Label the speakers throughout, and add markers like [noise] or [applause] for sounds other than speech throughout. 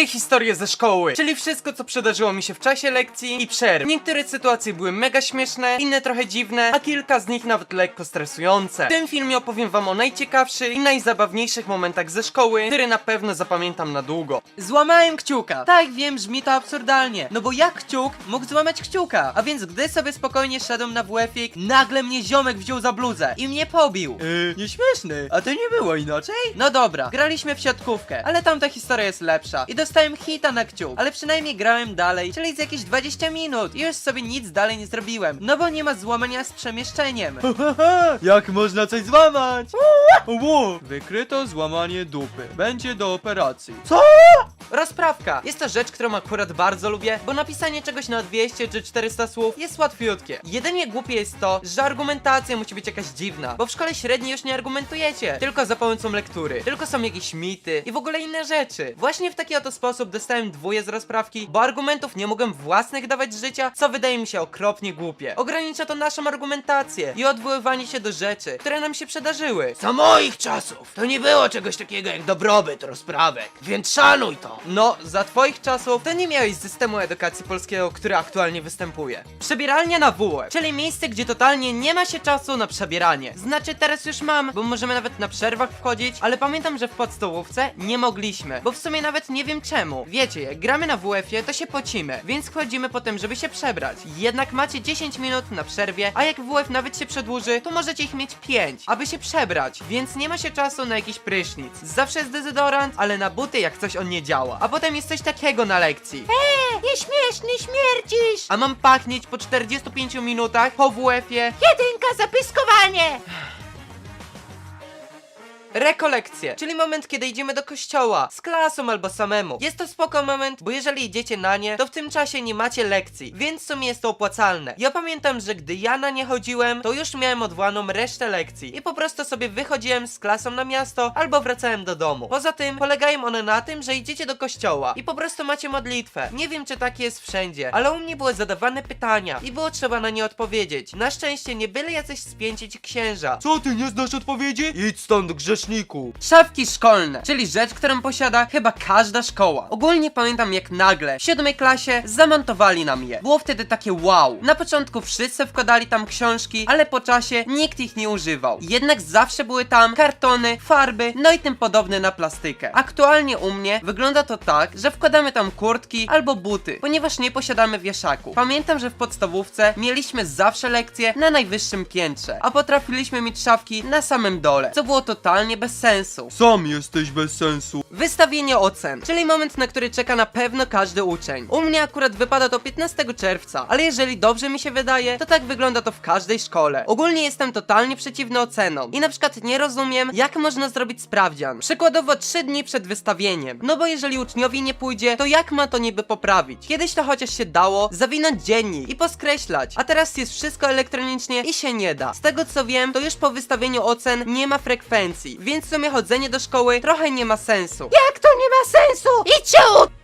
Speaker 1: moje historie ze szkoły, czyli wszystko co przydarzyło mi się w czasie lekcji i przerw. Niektóre sytuacje były mega śmieszne, inne trochę dziwne, a kilka z nich nawet lekko stresujące. W tym filmie opowiem wam o najciekawszych i najzabawniejszych momentach ze szkoły, które na pewno zapamiętam na długo.
Speaker 2: Złamałem kciuka. Tak, wiem, brzmi to absurdalnie. No bo jak kciuk mógł złamać kciuka? A więc gdy sobie spokojnie szedłem na WF-ik, nagle mnie ziomek wziął za bluzę i mnie pobił. Yy, nieśmieszny. A to nie było inaczej? No dobra, graliśmy w siatkówkę, ale tamta historia jest lepsza. I dostałem hita na kciuk, ale przynajmniej grałem dalej, czyli z jakieś 20 minut i już sobie nic dalej nie zrobiłem. No bo nie ma złamania z przemieszczeniem. [laughs] Jak można coś złamać? Wykryto złamanie dupy. Będzie do operacji. Co? Rozprawka. Jest to rzecz, którą akurat bardzo lubię, bo napisanie czegoś na 200 czy 400 słów jest łatwiutkie. Jedynie głupie jest to, że argumentacja musi być jakaś dziwna, bo w szkole średniej już nie argumentujecie, tylko za pomocą lektury, tylko są jakieś mity i w ogóle inne rzeczy. Właśnie w taki oto sposób dostałem dwóje z rozprawki, bo argumentów nie mogłem własnych dawać z życia, co wydaje mi się okropnie głupie. Ogranicza to naszą argumentację i odwoływanie się do rzeczy, które nam się przydarzyły.
Speaker 1: Za moich czasów to nie było czegoś takiego jak dobrobyt rozprawek, więc szanuj to.
Speaker 2: No, za twoich czasów to nie miałeś systemu edukacji polskiego, który aktualnie występuje. Przebieralnia na WF, czyli miejsce, gdzie totalnie nie ma się czasu na przebieranie. Znaczy teraz już mam, bo możemy nawet na przerwach wchodzić, ale pamiętam, że w podstawówce nie mogliśmy, bo w sumie nawet nie wiem czemu. Wiecie, jak gramy na WF-ie, to się pocimy, więc wchodzimy potem, żeby się przebrać. Jednak macie 10 minut na przerwie, a jak WF nawet się przedłuży, to możecie ich mieć 5, aby się przebrać, więc nie ma się czasu na jakiś prysznic. Zawsze jest dezodorant, ale na buty jak coś on nie działa. A potem jest coś takiego na lekcji.
Speaker 3: Nieśmieszny, śmierdzisz!
Speaker 2: A mam pachnieć po 45 minutach po WF-ie.
Speaker 3: Jedynka za pyskowanie! [sighs]
Speaker 2: Rekolekcje, czyli moment, kiedy idziemy do kościoła z klasą albo samemu. Jest to spoko moment, bo jeżeli idziecie na nie, to w tym czasie nie macie lekcji, więc w sumie jest to opłacalne. Ja pamiętam, że gdy ja na nie chodziłem, to już miałem odwołaną resztę lekcji i po prostu sobie wychodziłem z klasą na miasto albo wracałem do domu. Poza tym polegają one na tym, że idziecie do kościoła i po prostu macie modlitwę. Nie wiem, czy tak jest wszędzie, ale u mnie były zadawane pytania i było trzeba na nie odpowiedzieć. Na szczęście nie byli jacyś spięci ci księża.
Speaker 1: Co ty nie znasz odpowiedzi? Idź stąd
Speaker 2: Szafki szkolne, czyli rzecz, którą posiada chyba każda szkoła. Ogólnie pamiętam jak nagle w siódmej klasie zamontowali nam je. Było wtedy takie wow. Na początku wszyscy wkładali tam książki, ale po czasie nikt ich nie używał. Jednak zawsze były tam kartony, farby, no i tym podobne na plastykę. Aktualnie u mnie wygląda to tak, że wkładamy tam kurtki albo buty, ponieważ nie posiadamy wieszaku. Pamiętam, że w podstawówce mieliśmy zawsze lekcje na najwyższym piętrze, a potrafiliśmy mieć szafki na samym dole, co było totalnie bez sensu.
Speaker 1: Sam jesteś bez sensu.
Speaker 2: Wystawienie ocen, czyli moment, na który czeka na pewno każdy uczeń. U mnie akurat wypada to 15 czerwca, ale jeżeli dobrze mi się wydaje, to tak wygląda to w każdej szkole. Ogólnie jestem totalnie przeciwny ocenom i na przykład nie rozumiem, jak można zrobić sprawdzian. Przykładowo 3 dni przed wystawieniem. No bo jeżeli uczniowi nie pójdzie, to jak ma to niby poprawić? Kiedyś to chociaż się dało zawinąć dziennik i poskreślać, a teraz jest wszystko elektronicznie i się nie da. Z tego co wiem, to już po wystawieniu ocen nie ma frekwencji, więc w sumie chodzenie do szkoły trochę nie ma sensu.
Speaker 3: Jak to nie ma sensu? Idźcie u...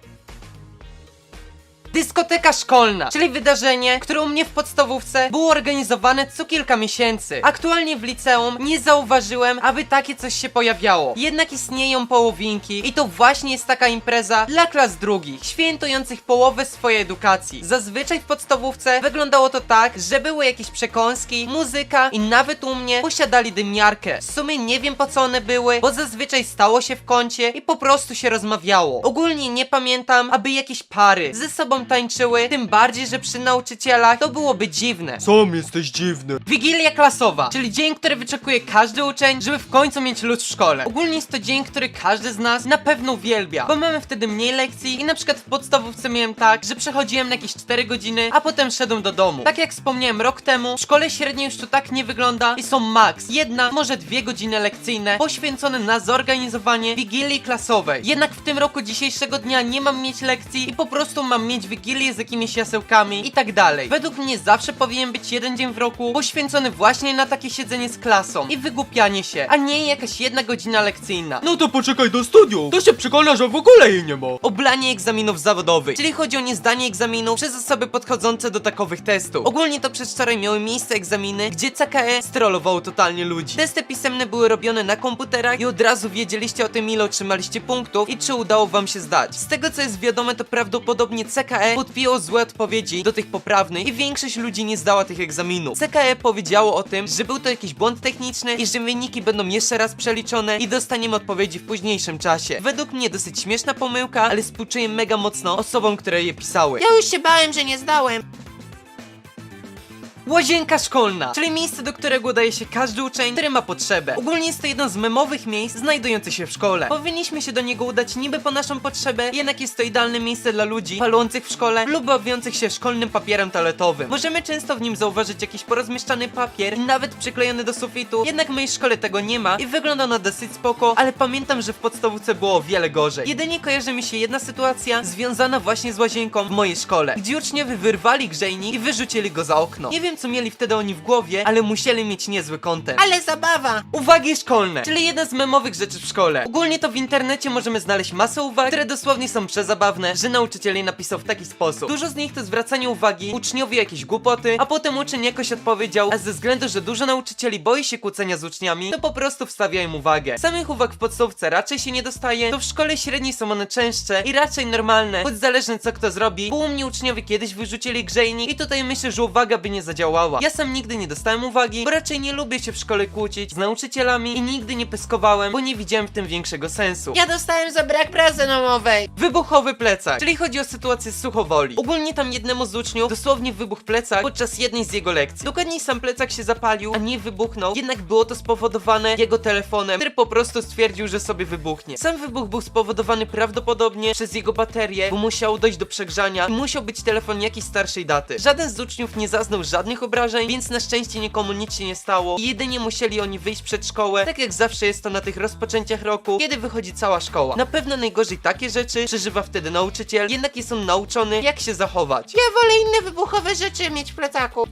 Speaker 2: Dyskoteka szkolna, czyli wydarzenie, które u mnie w podstawówce było organizowane co kilka miesięcy. Aktualnie w liceum nie zauważyłem, aby takie coś się pojawiało. Jednak istnieją połowinki i to właśnie jest taka impreza dla klas drugich, świętujących połowę swojej edukacji. Zazwyczaj w podstawówce wyglądało to tak, że były jakieś przekąski, muzyka i nawet u mnie posiadali dymiarkę. W sumie nie wiem po co one były, bo zazwyczaj stało się w kącie i po prostu się rozmawiało. Ogólnie nie pamiętam, aby jakieś pary ze sobą tańczyły, tym bardziej, że przy nauczycielach to byłoby dziwne.
Speaker 1: Sam jesteś dziwny.
Speaker 2: Wigilia klasowa, czyli dzień, który wyczekuje każdy uczeń, żeby w końcu mieć luz w szkole. Ogólnie jest to dzień, który każdy z nas na pewno uwielbia, bo mamy wtedy mniej lekcji i na przykład w podstawówce miałem tak, że przechodziłem na jakieś 4 godziny, a potem szedłem do domu. Tak jak wspomniałem rok temu, w szkole średniej już to tak nie wygląda i są max jedna, może dwie godziny lekcyjne poświęcone na zorganizowanie wigilii klasowej. Jednak w tym roku dzisiejszego dnia nie mam mieć lekcji i po prostu mam mieć wigilię z jakimiś jasełkami i tak dalej. Według mnie zawsze powinien być jeden dzień w roku poświęcony właśnie na takie siedzenie z klasą i wygłupianie się, a nie jakaś jedna godzina lekcyjna.
Speaker 1: No to poczekaj do studiów. To się przekona, że w ogóle jej nie ma.
Speaker 2: Oblanie egzaminów zawodowych, czyli chodzi o niezdanie egzaminu przez osoby podchodzące do takowych testów. Ogólnie to przedwczoraj miały miejsce egzaminy, gdzie CKE strollowało totalnie ludzi. Testy pisemne były robione na komputerach i od razu wiedzieliście o tym ile otrzymaliście punktów i czy udało wam się zdać. Z tego co jest wiadome to prawdopodobnie CKE podpięło złe odpowiedzi do tych poprawnych i większość ludzi nie zdała tych egzaminów. CKE powiedziało o tym, że był to jakiś błąd techniczny i że wyniki będą jeszcze raz przeliczone i dostaniemy odpowiedzi w późniejszym czasie. Według mnie dosyć śmieszna pomyłka, ale współczuję mega mocno osobom, które je pisały.
Speaker 3: Ja już się bałem, że nie zdałem.
Speaker 2: Łazienka szkolna, czyli miejsce, do którego udaje się każdy uczeń, który ma potrzebę. Ogólnie jest to jedno z memowych miejsc znajdujących się w szkole. Powinniśmy się do niego udać niby po naszą potrzebę, jednak jest to idealne miejsce dla ludzi palących w szkole lub bawiących się szkolnym papierem toaletowym. Możemy często w nim zauważyć jakiś porozmieszczany papier, nawet przyklejony do sufitu, jednak w mojej szkole tego nie ma i wygląda ona dosyć spoko, ale pamiętam, że w podstawówce było o wiele gorzej. Jedynie kojarzy mi się jedna sytuacja związana właśnie z łazienką w mojej szkole, gdzie uczniowie wyrwali grzejnik i wyrzucili go za okno. Nie wiem co mieli wtedy oni w głowie, ale musieli mieć niezły content.
Speaker 3: Ale zabawa.
Speaker 2: Uwagi szkolne, czyli jedna z memowych rzeczy w szkole. Ogólnie to w internecie możemy znaleźć masę uwag, które dosłownie są przezabawne, że nauczyciel je napisał w taki sposób. Dużo z nich to zwracanie uwagi uczniowi jakieś głupoty, a potem uczeń jakoś odpowiedział, a ze względu, że dużo nauczycieli boi się kłócenia z uczniami, to po prostu wstawiają uwagę. Samych uwag w podstawce raczej się nie dostaje, to w szkole średniej są one częstsze i raczej normalne, choć zależne co kto zrobi, bo u mnie uczniowie kiedyś wyrzucili grzejnik i tutaj myślę, że uwaga by nie zadziałała. Ja sam nigdy nie dostałem uwagi, bo raczej nie lubię się w szkole kłócić z nauczycielami i nigdy nie pyskowałem, bo nie widziałem w tym większego sensu.
Speaker 3: Ja dostałem za brak pracy domowej.
Speaker 2: Wybuchowy plecak, czyli chodzi o sytuację z Suchowoli. Ogólnie tam jednemu z uczniów dosłownie wybuchł plecak podczas jednej z jego lekcji. Dokładniej sam plecak się zapalił, a nie wybuchnął, jednak było to spowodowane jego telefonem, który po prostu stwierdził, że sobie wybuchnie. Sam wybuch był spowodowany prawdopodobnie przez jego baterię, bo musiał dojść do przegrzania i musiał być telefon jakiejś starszej daty. Żaden z uczniów nie zaznał żadnych obrażeń, więc na szczęście nikomu nic się nie stało i jedynie musieli oni wyjść przed szkołę, tak jak zawsze jest to na tych rozpoczęciach roku, kiedy wychodzi cała szkoła. Na pewno najgorzej takie rzeczy przeżywa wtedy nauczyciel, jednak jest on nauczony jak się zachować.
Speaker 3: Ja wolę inne wybuchowe rzeczy mieć w plecaku.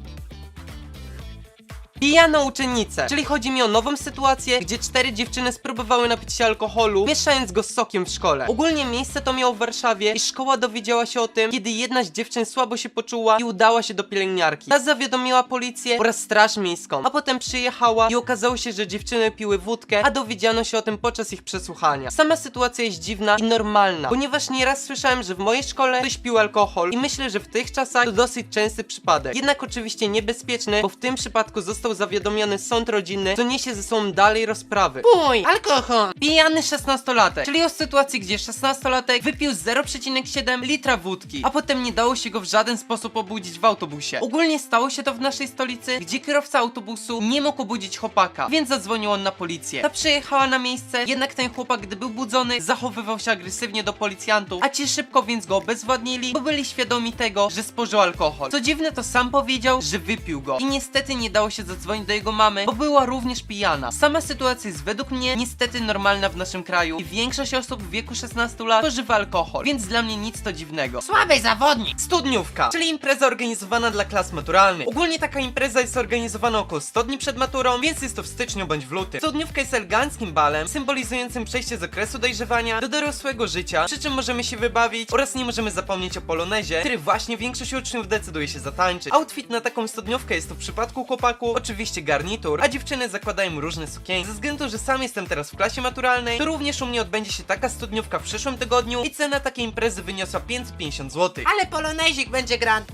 Speaker 2: Pijana uczennica, czyli chodzi mi o nową sytuację, gdzie cztery dziewczyny spróbowały napić się alkoholu, mieszając go z sokiem w szkole. Ogólnie miejsce to miało w Warszawie i szkoła dowiedziała się o tym, kiedy jedna z dziewczyn słabo się poczuła i udała się do pielęgniarki. Ta zawiadomiła policję oraz straż miejską, a potem przyjechała i okazało się, że dziewczyny piły wódkę, a dowiedziano się o tym podczas ich przesłuchania. Sama sytuacja jest dziwna i normalna, ponieważ nieraz słyszałem, że w mojej szkole ktoś pił alkohol i myślę, że w tych czasach to dosyć częsty przypadek. Jednak oczywiście niebezpieczny, bo w tym przypadku został zawiadomiony sąd rodzinny, co niesie ze sobą dalej rozprawy.
Speaker 3: Mój, alkohol.
Speaker 2: Pijany 16-latek, czyli o sytuacji, gdzie 16-latek wypił 0,7 litra wódki, a potem nie dało się go w żaden sposób obudzić w autobusie. Ogólnie stało się to w naszej stolicy, gdzie kierowca autobusu nie mógł obudzić chłopaka, więc zadzwonił on na policję. Ta przyjechała na miejsce, jednak ten chłopak, gdy był budzony, zachowywał się agresywnie do policjantów, a ci szybko więc go obezwładnili, bo byli świadomi tego, że spożył alkohol. Co dziwne, to sam powiedział, że wypił go i niestety nie dało się zadzwonić do jego mamy, bo była również pijana. Sama sytuacja jest według mnie niestety normalna w naszym kraju i większość osób w wieku 16 lat spożywa alkohol, więc dla mnie nic to dziwnego.
Speaker 3: Słaby zawodnik.
Speaker 2: Studniówka, czyli impreza organizowana dla klas maturalnych. Ogólnie taka impreza jest organizowana około 100 dni przed maturą, więc jest to w styczniu bądź w lutym. Studniówka jest eleganckim balem, symbolizującym przejście z okresu dojrzewania do dorosłego życia, przy czym możemy się wybawić oraz nie możemy zapomnieć o polonezie, który właśnie większość uczniów decyduje się zatańczyć. Outfit na taką studniówkę jest to w przypadku chłopaku oczywiście garnitur, a dziewczyny zakładają różne sukienki. Ze względu, że sam jestem teraz w klasie maturalnej, to również u mnie odbędzie się taka studniówka w przyszłym tygodniu i cena takiej imprezy wyniosła 550 zł.
Speaker 3: Ale polonezik będzie gran.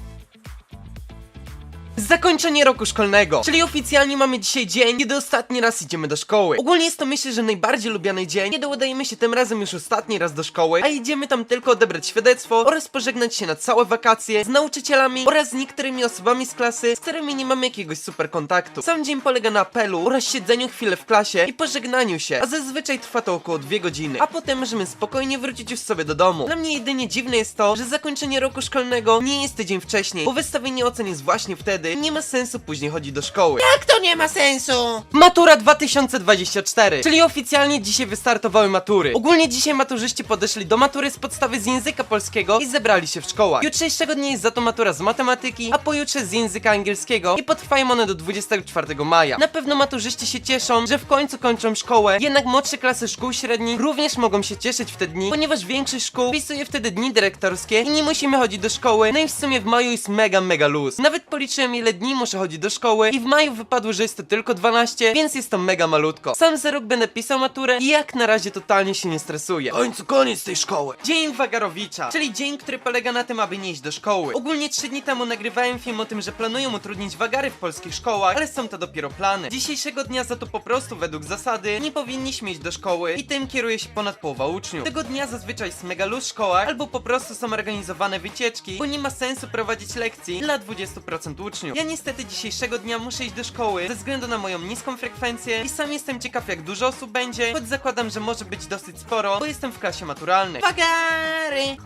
Speaker 2: Zakończenie roku szkolnego, czyli oficjalnie mamy dzisiaj dzień, kiedy ostatni raz idziemy do szkoły. Ogólnie jest to myślę, że najbardziej lubiany dzień, kiedy udajemy się tym razem już ostatni raz do szkoły, a idziemy tam tylko odebrać świadectwo oraz pożegnać się na całe wakacje z nauczycielami oraz z niektórymi osobami z klasy, z którymi nie mamy jakiegoś super kontaktu. Sam dzień polega na apelu oraz siedzeniu chwilę w klasie i pożegnaniu się, a zazwyczaj trwa to około dwie godziny, a potem możemy spokojnie wrócić już sobie do domu. Dla mnie jedynie dziwne jest to, że zakończenie roku szkolnego nie jest tydzień wcześniej, bo wystawienie ocen jest właśnie wtedy, nie ma sensu później chodzić do szkoły.
Speaker 3: Jak to nie ma sensu?
Speaker 2: Matura 2024, czyli oficjalnie dzisiaj wystartowały matury. Ogólnie dzisiaj maturzyści podeszli do matury z podstawy z języka polskiego i zebrali się w szkołach. Jutrzejszego dnia jest za to matura z matematyki, a pojutrze z języka angielskiego i potrwają one do 24 maja. Na pewno maturzyści się cieszą, że w końcu kończą szkołę, jednak młodsze klasy szkół średnich również mogą się cieszyć w te dni, ponieważ większość szkół wpisuje wtedy dni dyrektorskie i nie musimy chodzić do szkoły, no i w sumie w maju jest mega mega luz. Nawet policzyłem ile dni muszę chodzić do szkoły i w maju wypadło, że jest to tylko 12, więc jest to mega malutko. Sam za rok będę pisał maturę i jak na razie totalnie się nie stresuję. W końcu koniec tej szkoły. Dzień Wagarowicza, czyli dzień, który polega na tym, aby nie iść do szkoły. Ogólnie 3 dni temu nagrywałem film o tym, że planują utrudnić wagary w polskich szkołach, ale są to dopiero plany. Dzisiejszego dnia za to po prostu według zasady nie powinniśmy iść do szkoły i tym kieruje się ponad połowa uczniów. Tego dnia zazwyczaj jest mega luz w szkołach albo po prostu są organizowane wycieczki, bo nie ma sensu prowadzić lekcji dla 20% uczniów. Ja niestety dzisiejszego dnia muszę iść do szkoły ze względu na moją niską frekwencję i sam jestem ciekaw jak dużo osób będzie, choć zakładam, że może być dosyć sporo, bo jestem w klasie maturalnej.
Speaker 3: Wagary!